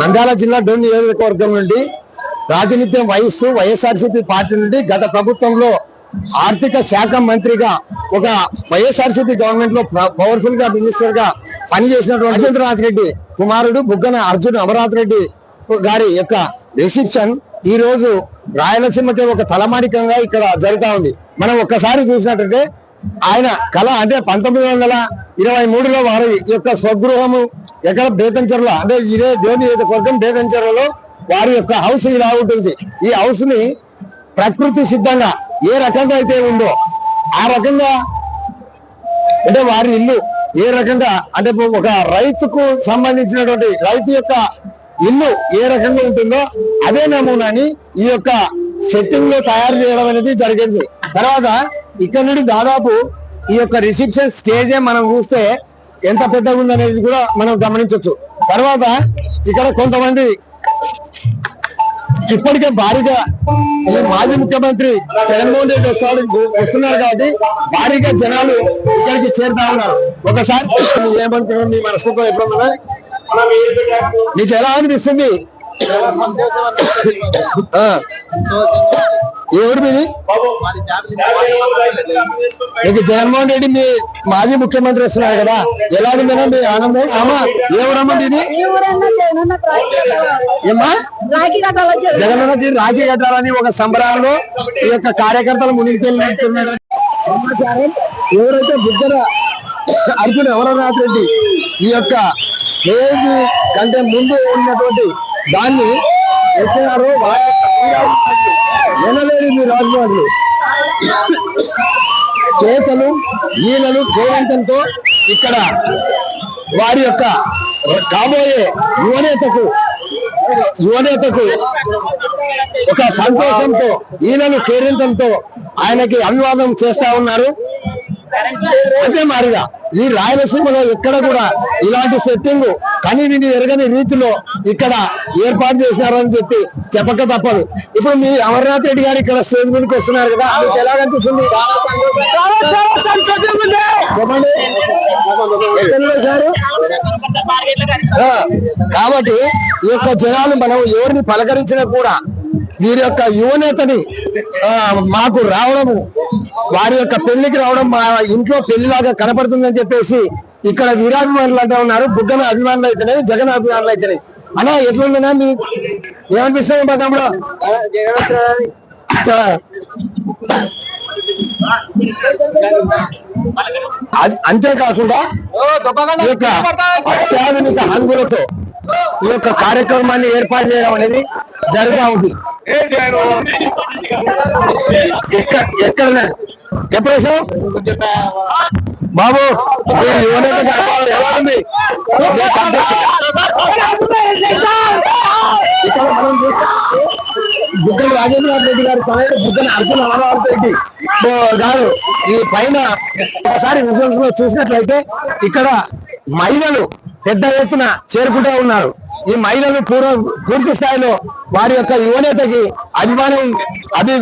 నంద్యాల జిల్లా డోన్ నియోజకవర్గం నుండి ప్రాతినిధ్యం వహిస్తూ వైఎస్ఆర్సీపీ పార్టీ నుండి గత ప్రభుత్వంలో ఆర్థిక శాఖ మంత్రిగా ఒక వైఎస్ఆర్సీపీ గవర్నమెంట్లో పవర్ఫుల్గా మినిస్టర్గా పనిచేసినటువంటి రాజేంద్రనాథ్ రెడ్డి కుమారుడు బుగ్గన అర్జున్ అమరనాథ్ రెడ్డి గారి యొక్క రిసెప్షన్ ఈ రోజు రాయలసీమకి ఒక తలమానికంగా ఇక్కడ జరుగుతా ఉంది. మనం ఒక్కసారి చూసినట్టయితే ఆయన కళ అంటే పంతొమ్మిది వందల ఇరవై మూడులో వారి యొక్క స్వగృహము ఎక్కడ బేతంచెర్ల అంటే ఇదే దేవుని నియోజకవర్గం బేతంచెర్లలో వారి యొక్క హౌస్ ఇలా ఉంటుంది. ఈ హౌస్ని ప్రకృతి సిద్ధంగా ఏ రకంగా అయితే ఉందో ఆ రకంగా అంటే వారి ఇల్లు ఏ రకంగా అంటే ఒక రైతుకు సంబంధించినటువంటి రైతు యొక్క ఇల్లు ఏ రకంగా ఉంటుందో అదే నమూనాని ఈ యొక్క సెట్టింగ్లో తయారు చేయడం అనేది జరిగింది. తర్వాత ఇక్కడ నుండి దాదాపు ఈ యొక్క రిసెప్షన్ స్టేజే మనం చూస్తే ఎంత పెద్దగా ఉందనేది కూడా మనం గమనించవచ్చు తర్వాత ఇక్కడ కొంతమంది ఇప్పటికే భారీగా మాజీ ముఖ్యమంత్రి జగన్మోహన్ రెడ్డి వస్తాడు వస్తున్నారు కాబట్టి భారీగా జనాలు ఇక్కడికి చేరుతా ఉన్నారు. ఒకసారి ఏమనుకున్నాం మీ మనస్తత్వం ఎప్పుడున్నా మీకు ఎలా అనిపిస్తుంది? ఎవరు మీది? నీకు జగన్మోహన్ రెడ్డి మీ మాజీ ముఖ్యమంత్రి వస్తున్నారు కదా. ఎలా ఉందన్నా మీ ఆనందం? అమ్మా రాఖీ కట్టాలా? ఏమ్మా? రాఖీ కట్టాలా జగన్ జగన్మోహన్జీ రాఖీ కట్టాలని ఒక సంబరాల్లో ఈ యొక్క కార్యకర్తలు మునిగి తేలినట్టున్నారు సమాచారం. ఎవరైతే బుద్ధన అర్జున్ అమరనాథ్ రెడ్డి ఈ యొక్క స్టేజ్ కంటే ముందు ఉన్నటువంటి దాన్ని ఎక్కినారు వారి యొక్క వినలేని కేకలు ఈలలు కేరింతంతో ఇక్కడ వారి యొక్క కాబోయే యువనేతకు యువనేతకు ఒక సంతోషంతో ఈలను కేరింతలతో ఆయనకి అభివాదం చేస్తా ఉన్నారు. అదే మారిగా. ఈ రాయలసీమలో ఎక్కడ కూడా ఇలాంటి సెట్టింగ్ కని విని ఎరగని రీతిలో ఇక్కడ ఏర్పాటు చేశారని చెప్పి చెప్పక తప్పదు. ఇప్పుడు మీ అమర్నాథ్ రెడ్డి గారు ఇక్కడ స్టేజ్ మీదకి వస్తున్నారు కదా మీకు ఎలా కనిపిస్తుంది? చెప్పండి. కాబట్టి ఈ యొక్క జనాలు మనం ఎవరిని పలకరించినా కూడా వీరి యొక్క యువనేతని మాకు రావడము వారి యొక్క పెళ్ళికి రావడం మా ఇంట్లో పెళ్ళిలాగా కనపడుతుందని చెప్పేసి ఇక్కడ వీరాభిమానులు అంటూ ఉన్నారు. బుగ్గన అభిమానులు అయితేనే జగన్ అభిమానులు అయితేనే అన్నా ఎట్లుందన్నా మీ ఏమనిపిస్తుంది మా తమ్ముడు? అంతేకాకుండా ఈ యొక్క అత్యాధునిక హంగులతో ఈ యొక్క కార్యక్రమాన్ని ఏర్పాటు చేయడం అనేది జరుగుతూ ఉంది. ఎక్కడ ఎక్కడ ఎప్పుడు వేసావు? బాబు మీరు ఎలా ఉంది? బుగ్గన రాజేంద్రనాథ్ రెడ్డి గారి తనయుడు బుగ్గన అర్జున అమరావతి రెడ్డి ఓ గారు ఈ పైన ఒకసారి రిజల్ట్స్లో చూసినట్లయితే ఇక్కడ మహిళలు పెద్ద ఎత్తున చేరుకుంటూ ఉన్నారు. ఈ మహిళలు పూర్వ పూర్తి స్థాయిలో వారి యొక్క యువనేతకి అభిమానం అభి